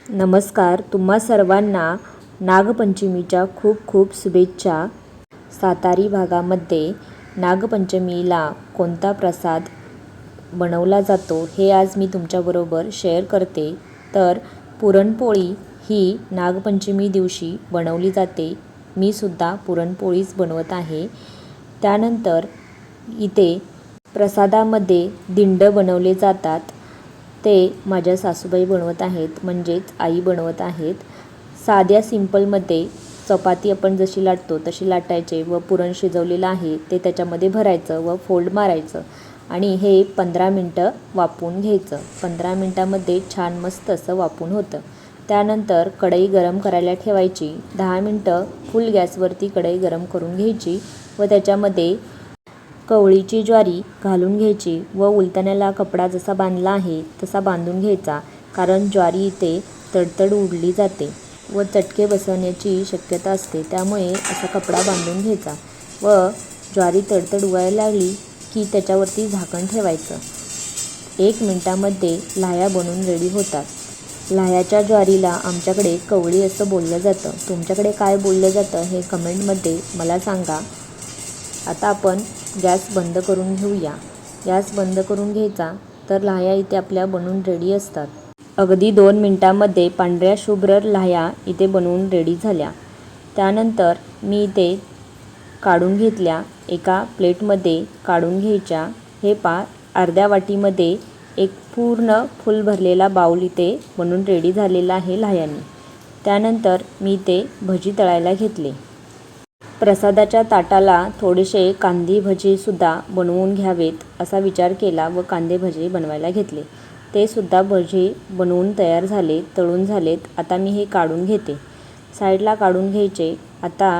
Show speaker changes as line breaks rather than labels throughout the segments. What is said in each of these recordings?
नमस्कार. तुम्हा सर्वांना नागपंचमीच्या खूप खूप शुभेच्छा. सातारी भागामध्ये नागपंचमीला कोणता प्रसाद बनवला जातो हे आज मी तुमच्याबरोबर शेअर करते. तर पुरणपोळी ही नागपंचमी दिवशी बनवली जाते. मी सुद्धा पुरणपोळीच बनवत आहे. त्यानंतर इथे प्रसादामध्ये दिंड बनवले जातात. ते माझ्या सासूबाई बनवत आहेत म्हणजेच आई बनवत आहेत. साध्या सिंपलमध्ये चपाती आपण जशी लाटतो तशी लाटायचे व पुरण शिजवलेलं आहे ते त्याच्यामध्ये भरायचं व फोल्ड मारायचं आणि हे पंधरा मिनटं वापून घ्यायचं. पंधरा मिनटामध्ये छान मस्त असं वापून होतं. त्यानंतर कढई गरम करायला ठेवायची. दहा मिनटं फुल गॅसवरती कढई गरम करून घ्यायची व त्याच्यामध्ये कवळीची ज्वारी घालून घ्यायची व उलटण्याला कपडा जसा बांधला आहे तसा बांधून घ्यायचा कारण ज्वारी इथे तडतड उडली जाते व चटके बसवण्याची शक्यता असते. त्यामुळे असा कपडा बांधून घ्यायचा व ज्वारी तडतड उगायला लागली की त्याच्यावरती झाकण ठेवायचं. एक मिनटामध्ये लाह्या बनून रेडी होतात. लाह्याच्या ज्वारीला आमच्याकडे कवळी असं बोललं जातं. तुमच्याकडे काय बोललं जातं हे कमेंटमध्ये मला सांगा. आता आपण गॅस बंद करून घेऊया. गॅस बंद करून घ्यायचा तर लाह्या इथे आपल्या बनवून रेडी असतात. अगदी दोन मिनटामध्ये पांढऱ्या शुभ्र लाह्या इथे बनवून रेडी झाल्या. त्यानंतर मी इथे काढून घेतल्या एका प्लेटमध्ये काढून घ्यायच्या. हे पा अर्ध्या वाटीमध्ये एक पूर्ण फुल भरलेला बाऊल इथे बनून रेडी झालेला आहे लाह्यांनी. त्यानंतर मी ते भजी तळायला घेतले. प्रसादाच्या ताटाला थोडेसे कांदी भजीसुद्धा बनवून घ्यावेत असा विचार केला व कांदे भजी बनवायला घेतले. ते सुद्धा भजी बनवून तयार झाले तळून झालेत. आता मी हे काढून घेते. साईडला काढून घ्यायचे. आता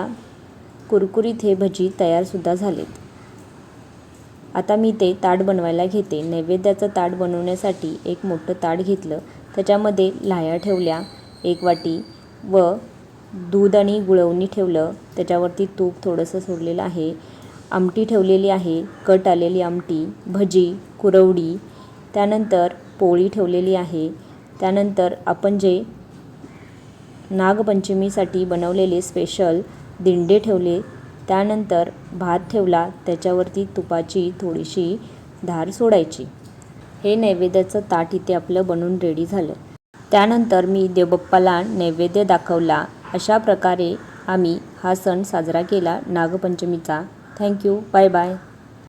कुरकुरीत हे भजी तयारसुद्धा झालेत. आता मी ते ताट बनवायला घेते. नैवेद्याचं ताट बनवण्यासाठी एक मोठं ताट घेतलं. त्याच्यामध्ये लाह्या ठेवल्या एक वाटी व दूध आणि गुळवणी ठेवलं. त्याच्यावरती तूप थोडंसं सोडलेलं आहे. आमटी ठेवलेली आहे. कट आलेली आमटी भजी कुरवडी. त्यानंतर पोळी ठेवलेली आहे. त्यानंतर आपण जे नागपंचमीसाठी बनवलेले स्पेशल दिंडे ठेवले. त्यानंतर भात ठेवला. त्याच्यावरती तुपाची थोडीशी धार सोडायची. हे नैवेद्याचं ताट इथे आपलं बनवून रेडी झालं. त्यानंतर मी देवबाप्पाला नैवेद्य दाखवला. अशा प्रकारे आम्ही हा सण साजरा केला. नागपंचमीचा. Thank you bye bye